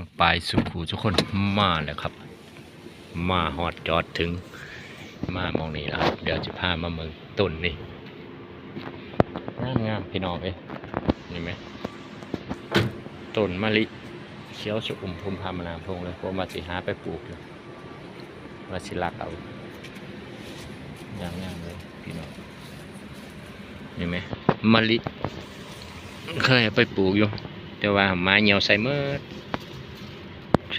องปลายสุขูทุกคนมาแล้วครับ มาฮอดจอดถึง มามองนี่แล้วครับเดี๋ยวจะพามาเมืองต้นนี่งามงามพี่น้องเอ้ยนี่ไหมต้นมะลิเขียวสุขุมพุมพามานามพงเลยพราะมาสิหาไปปลูกอยู่มาสิลักเอาอย่างงามเลยพี่น้องนี่ไหมมะลิเคยไปปลูกอยู่แต่ว่าไม้เหี่ยวใส่เมื่อ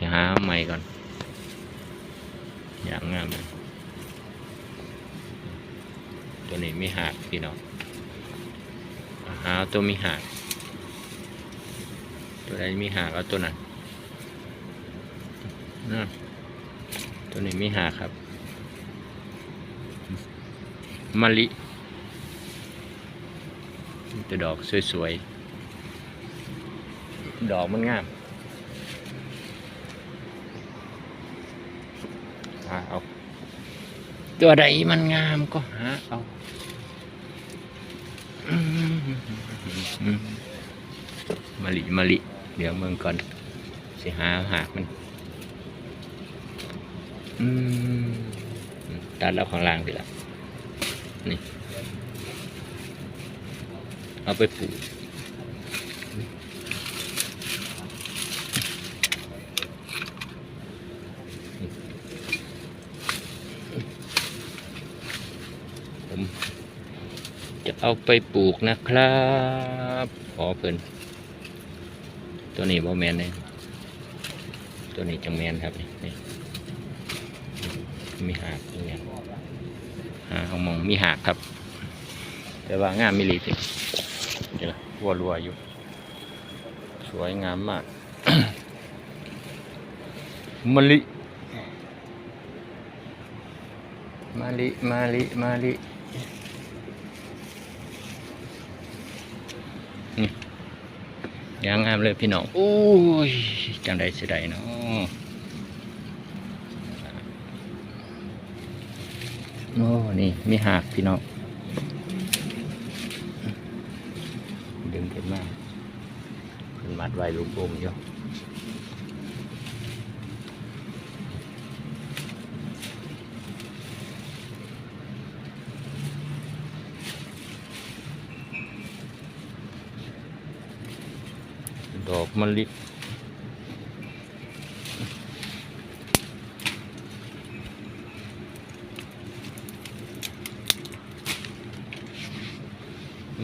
สิหาใหม่ก่อน อย่างงามเลยตัวนี้มีหากพี่น้องหาตัวมีหากตัวใดมีหากเอาตัวนั้นนั่นตัวนี้มีหากครับมะลิตัวดอกสวยๆ ดอกมันงามาเอา ตัวใดมันงามก็หาเอาอืมมะลิมะลิเดี๋ยวเมืองก่อนสิหาหากมันอืมตัดแล้วข้างล่างดีละนี่ เอาไปปลูก ผมจะ เอาไปปลูกนะครับ ขอเพิ่นตัวนี้บ่แมนเลยตัวนี้จังแมนครับนี่มีหากตรงนี้หาเอามองมีหากครับ แต่ว่างามมิลีติเดี๋ยวรัวรัวอยู่ สวยงามมากมะลิ มาลิ มาลิ มาลิ ยางงามเลยพี่น้องโอ้ยจังใดสิใดเนาะโอ้นี่มีหากพี่น้องดึงขึ้นมาขึ้นมัดไว้ลูกอมอยู่ ดอกมะลิ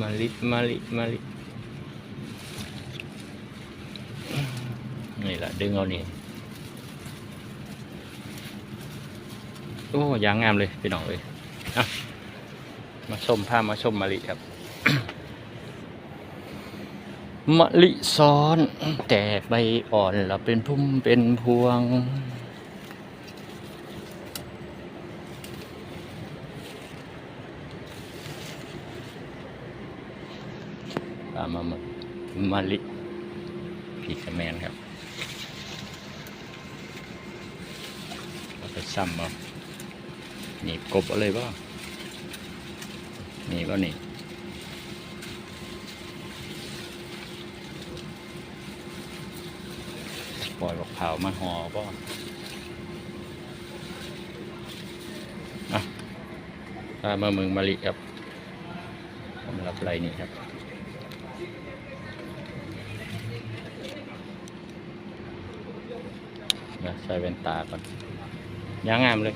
มะลิมะลิมะลินี่แหละดึงเอานี่โอ้ยางงามเลยพี่น้องเลยอะมาชมภาพมาชมมะลิครับ มะลิซ้อน แตกใบอ่อนแล้วเป็นพุ่มเป็นพวง ตามมามามะลิพีคแมนครับเอาไปซ้ำเอาหนีบกบเอาเลยบ่หนีบ่หนี่ ปล่อยบอกเผาวมาห่อบ่อะตามมาเมืองมะลิครับสำหรับไรนี่ครับเดี๋ยวใส่แว่นตาก่อนยางงามเลย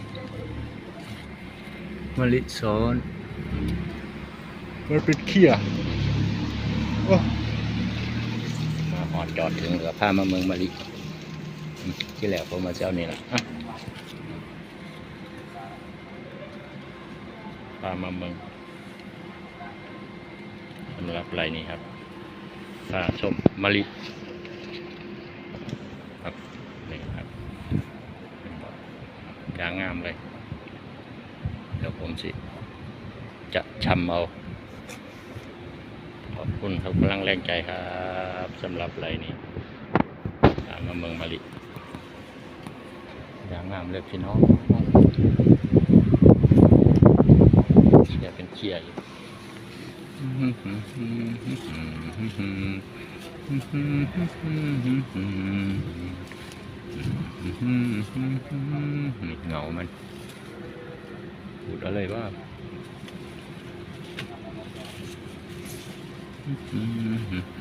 มะลิซ้อนมันเป็นเขี้ยโอ้มาหอดจอดถึงเหลือผ้ามาเมืองมะลิอืม ที่แล้วผมมาเจ้านี่แหละอะพามาเมืองสำหรับไรนี่ครับผ้าชมมะลิครับนี่ครับยางงามเลย เดี๋ยวผมสิ จะชำเอา ขอบคุณครับกำลังแรงใจครับสำหรับไรนี้ตามมาเมืองมะลิ ยางงามเลยพี่น้องเชียเป็นเชียอยู่เหงามันพูดอะไรว่าอืมอืมอืม